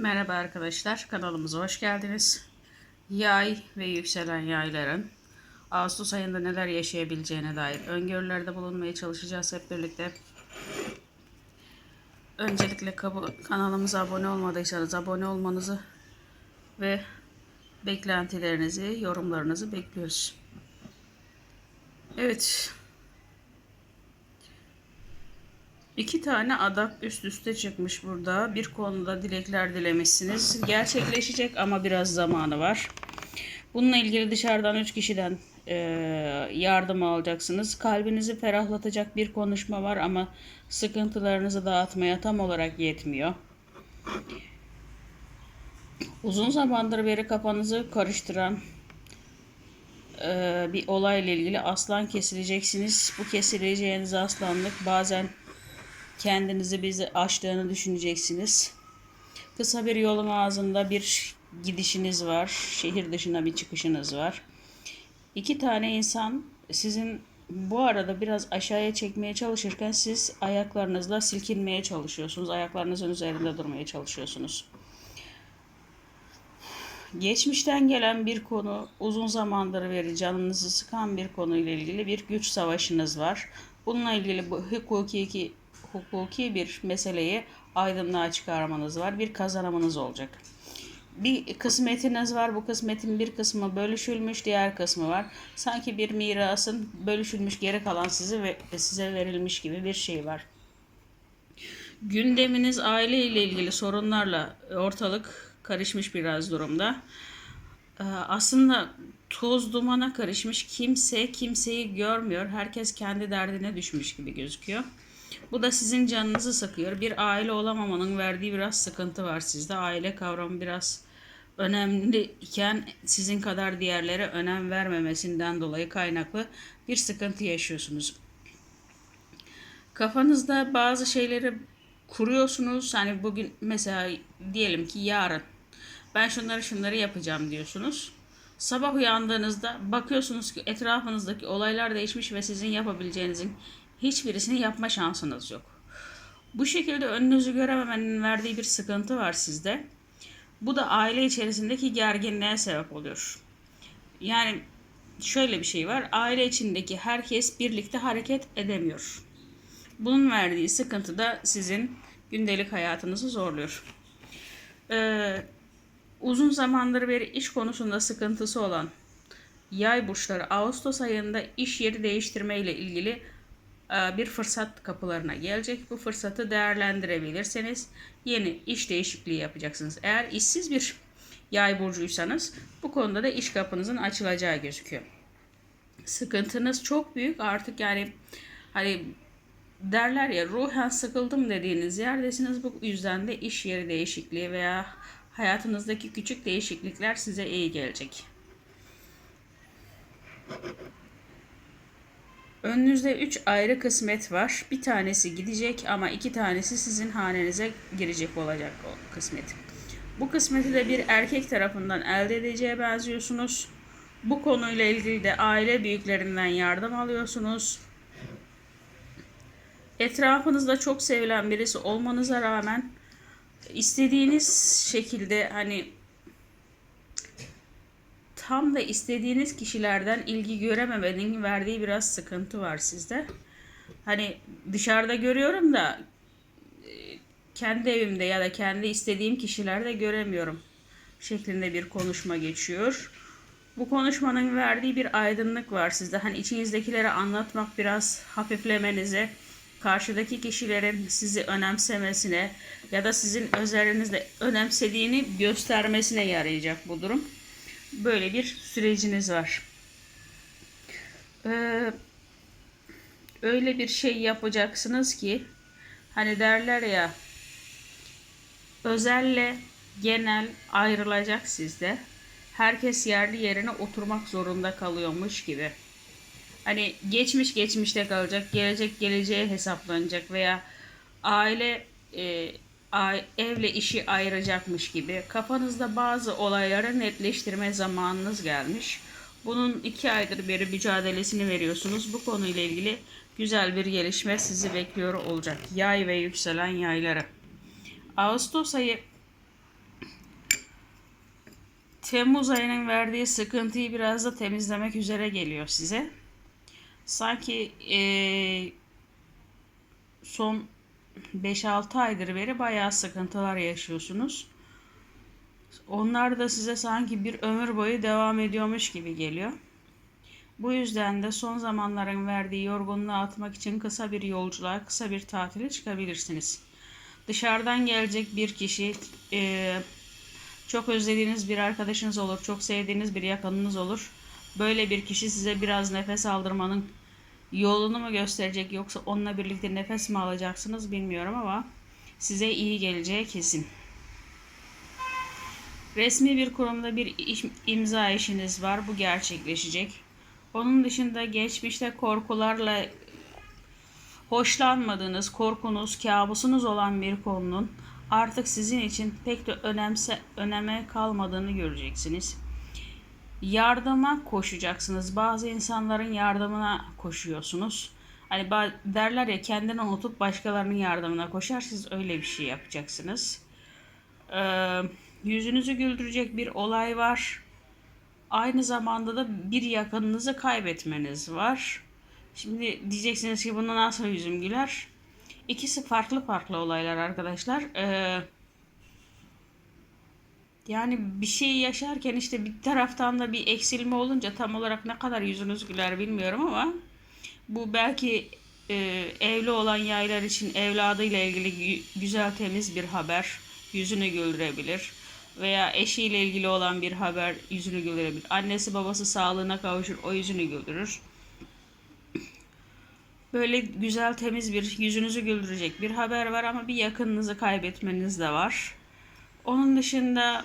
Merhaba arkadaşlar, kanalımıza hoş geldiniz. Yay ve yükselen yayların Ağustos ayında neler yaşayabileceğine dair öngörülerde bulunmaya çalışacağız hep birlikte. Öncelikle kanalımıza abone olmadıysanız abone olmanızı ve beklentilerinizi, yorumlarınızı bekliyoruz. Evet, İki tane adak üst üste çıkmış burada. Bir konuda dilekler dilemişsiniz. Gerçekleşecek ama biraz zamanı var. Bununla ilgili dışarıdan üç kişiden e, yardım alacaksınız. Kalbinizi ferahlatacak bir konuşma var ama sıkıntılarınızı dağıtmaya tam olarak yetmiyor. Uzun zamandır beri kafanızı karıştıran e, bir olayla ilgili aslan kesileceksiniz. Bu kesileceğiniz aslanlık bazen kendinizi bizi aştığını düşüneceksiniz. Kısa bir yolun ağzında bir gidişiniz var. Şehir dışına bir çıkışınız var. İki tane insan sizin bu arada biraz aşağıya çekmeye çalışırken siz ayaklarınızla silkinmeye çalışıyorsunuz. Ayaklarınızın üzerinde durmaya çalışıyorsunuz. Geçmişten gelen bir konu, uzun zamandır beri canınızı sıkan bir konuyla ilgili bir güç savaşınız var. Bununla ilgili bu hukuki hukuki bir meseleyi aydınlığa çıkarmanız var. Bir kazanımınız olacak. Bir kısmetiniz var. Bu kısmetin bir kısmı bölüşülmüş, diğer kısmı var. Sanki bir mirasın bölüşülmüş, geri kalan size ve size verilmiş gibi bir şey var. Gündeminiz aile ile ilgili sorunlarla ortalık karışmış biraz durumda. Ee, Aslında toz dumana karışmış. Kimse kimseyi görmüyor. Herkes kendi derdine düşmüş gibi gözüküyor. Bu da sizin canınızı sıkıyor. Bir aile olamamanın verdiği biraz sıkıntı var sizde. Aile kavramı biraz önemli iken sizin kadar diğerlere önem vermemesinden dolayı kaynaklı bir sıkıntı yaşıyorsunuz. Kafanızda bazı şeyleri kuruyorsunuz. Hani bugün mesela diyelim ki yarın ben şunları şunları yapacağım diyorsunuz. Sabah uyandığınızda bakıyorsunuz ki etrafınızdaki olaylar değişmiş ve sizin yapabileceğinizin hiçbirisini yapma şansınız yok. Bu şekilde önünüzü görememenin verdiği bir sıkıntı var sizde. Bu da aile içerisindeki gerginliğe sebep oluyor. Yani şöyle bir şey var. Aile içindeki herkes birlikte hareket edemiyor. Bunun verdiği sıkıntı da sizin gündelik hayatınızı zorluyor. Ee, uzun zamandır beri iş konusunda sıkıntısı olan yay burçları Ağustos ayında iş yeri değiştirme ile ilgili bir fırsat kapılarına gelecek. Bu fırsatı değerlendirebilirseniz yeni iş değişikliği yapacaksınız. Eğer işsiz bir yay burcuysanız bu konuda da iş kapınızın açılacağı gözüküyor. Sıkıntınız çok büyük artık yani hani derler ya ruhen sıkıldım dediğiniz yerdesiniz. Bu yüzden de iş yeri değişikliği veya hayatınızdaki küçük değişiklikler size iyi gelecek. Önünüzde 3 ayrı kısmet var. Bir tanesi gidecek ama iki tanesi sizin hanenize girecek olacak o kısmet. Bu kısmeti de bir erkek tarafından elde edeceğe benziyorsunuz. Bu konuyla ilgili de aile büyüklerinden yardım alıyorsunuz. Etrafınızda çok sevilen birisi olmanıza rağmen istediğiniz şekilde hani tam da istediğiniz kişilerden ilgi görememenin verdiği biraz sıkıntı var sizde. Hani dışarıda görüyorum da e, kendi evimde ya da kendi istediğim kişilerde göremiyorum şeklinde bir konuşma geçiyor. Bu konuşmanın verdiği bir aydınlık var sizde. Hani içinizdekileri anlatmak biraz hafiflemenize, karşıdaki kişilerin sizi önemsemesine ya da sizin özelinizde önemsediğini göstermesine yarayacak bu durum böyle bir süreciniz var. Ee, öyle bir şey yapacaksınız ki hani derler ya özelle genel ayrılacak sizde. Herkes yerli yerine oturmak zorunda kalıyormuş gibi. Hani geçmiş geçmişte kalacak, gelecek geleceğe hesaplanacak veya aile e, evle işi ayıracakmış gibi kafanızda bazı olayları netleştirme zamanınız gelmiş. Bunun iki aydır beri mücadelesini veriyorsunuz. Bu konuyla ilgili güzel bir gelişme sizi bekliyor olacak. Yay ve yükselen yayları. Ağustos ayı Temmuz ayının verdiği sıkıntıyı biraz da temizlemek üzere geliyor size. Sanki eee, son 5-6 aydır beri bayağı sıkıntılar yaşıyorsunuz. Onlar da size sanki bir ömür boyu devam ediyormuş gibi geliyor. Bu yüzden de son zamanların verdiği yorgunluğu atmak için kısa bir yolculuğa, kısa bir tatile çıkabilirsiniz. Dışarıdan gelecek bir kişi, eee, çok özlediğiniz bir arkadaşınız olur, çok sevdiğiniz bir yakınınız olur. Böyle bir kişi size biraz nefes aldırmanın yolunu mu gösterecek yoksa onunla birlikte nefes mi alacaksınız bilmiyorum ama size iyi geleceği kesin. Resmi bir kurumda bir iş- imza işiniz var. Bu gerçekleşecek. Onun dışında geçmişte korkularla hoşlanmadığınız, korkunuz, kabusunuz olan bir konunun artık sizin için pek de önemse, öneme kalmadığını göreceksiniz. Yardıma koşacaksınız. Bazı insanların yardımına koşuyorsunuz. Hani derler ya kendini unutup başkalarının yardımına koşar. Siz öyle bir şey yapacaksınız. Ee, yüzünüzü güldürecek bir olay var. Aynı zamanda da bir yakınınızı kaybetmeniz var. Şimdi diyeceksiniz ki buna nasıl yüzüm güler? İkisi farklı farklı olaylar arkadaşlar. Ee, yani bir şey yaşarken işte bir taraftan da bir eksilme olunca tam olarak ne kadar yüzünüz güler bilmiyorum ama bu belki e, evli olan yaylar için evladıyla ilgili gü- güzel temiz bir haber yüzünü güldürebilir. Veya eşiyle ilgili olan bir haber yüzünü güldürebilir. Annesi babası sağlığına kavuşur o yüzünü güldürür. Böyle güzel temiz bir yüzünüzü güldürecek bir haber var ama bir yakınınızı kaybetmeniz de var. Onun dışında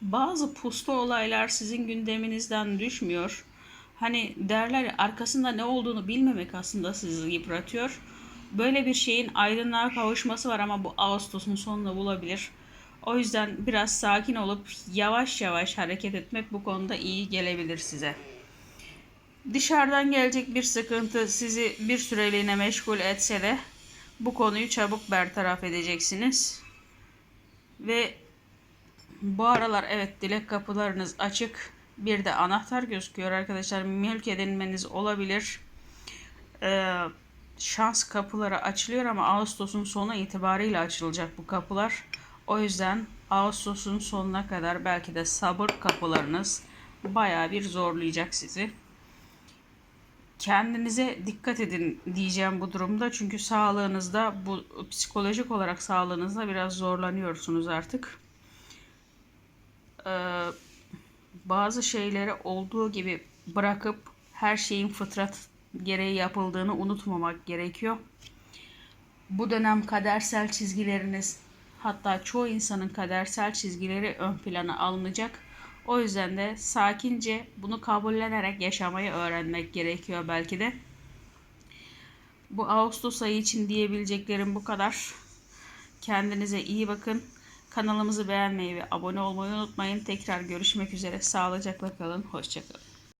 bazı puslu olaylar sizin gündeminizden düşmüyor. Hani derler arkasında ne olduğunu bilmemek aslında sizi yıpratıyor. Böyle bir şeyin aydınlığa kavuşması var ama bu Ağustos'un sonunda bulabilir. O yüzden biraz sakin olup yavaş yavaş hareket etmek bu konuda iyi gelebilir size. Dışarıdan gelecek bir sıkıntı sizi bir süreliğine meşgul etse de bu konuyu çabuk bertaraf edeceksiniz. Ve bu aralar evet dilek kapılarınız açık. Bir de anahtar gözüküyor arkadaşlar. Mülk edinmeniz olabilir. Ee, şans kapıları açılıyor ama Ağustos'un sonu itibariyle açılacak bu kapılar. O yüzden Ağustos'un sonuna kadar belki de sabır kapılarınız bayağı bir zorlayacak sizi. Kendinize dikkat edin diyeceğim bu durumda. Çünkü sağlığınızda bu psikolojik olarak sağlığınızda biraz zorlanıyorsunuz artık. Ee, bazı şeyleri olduğu gibi bırakıp her şeyin fıtrat gereği yapıldığını unutmamak gerekiyor. Bu dönem kadersel çizgileriniz hatta çoğu insanın kadersel çizgileri ön plana alınacak. O yüzden de sakince bunu kabullenerek yaşamayı öğrenmek gerekiyor belki de. Bu Ağustos ayı için diyebileceklerim bu kadar. Kendinize iyi bakın. Kanalımızı beğenmeyi ve abone olmayı unutmayın. Tekrar görüşmek üzere. Sağlıcakla kalın. Hoşçakalın.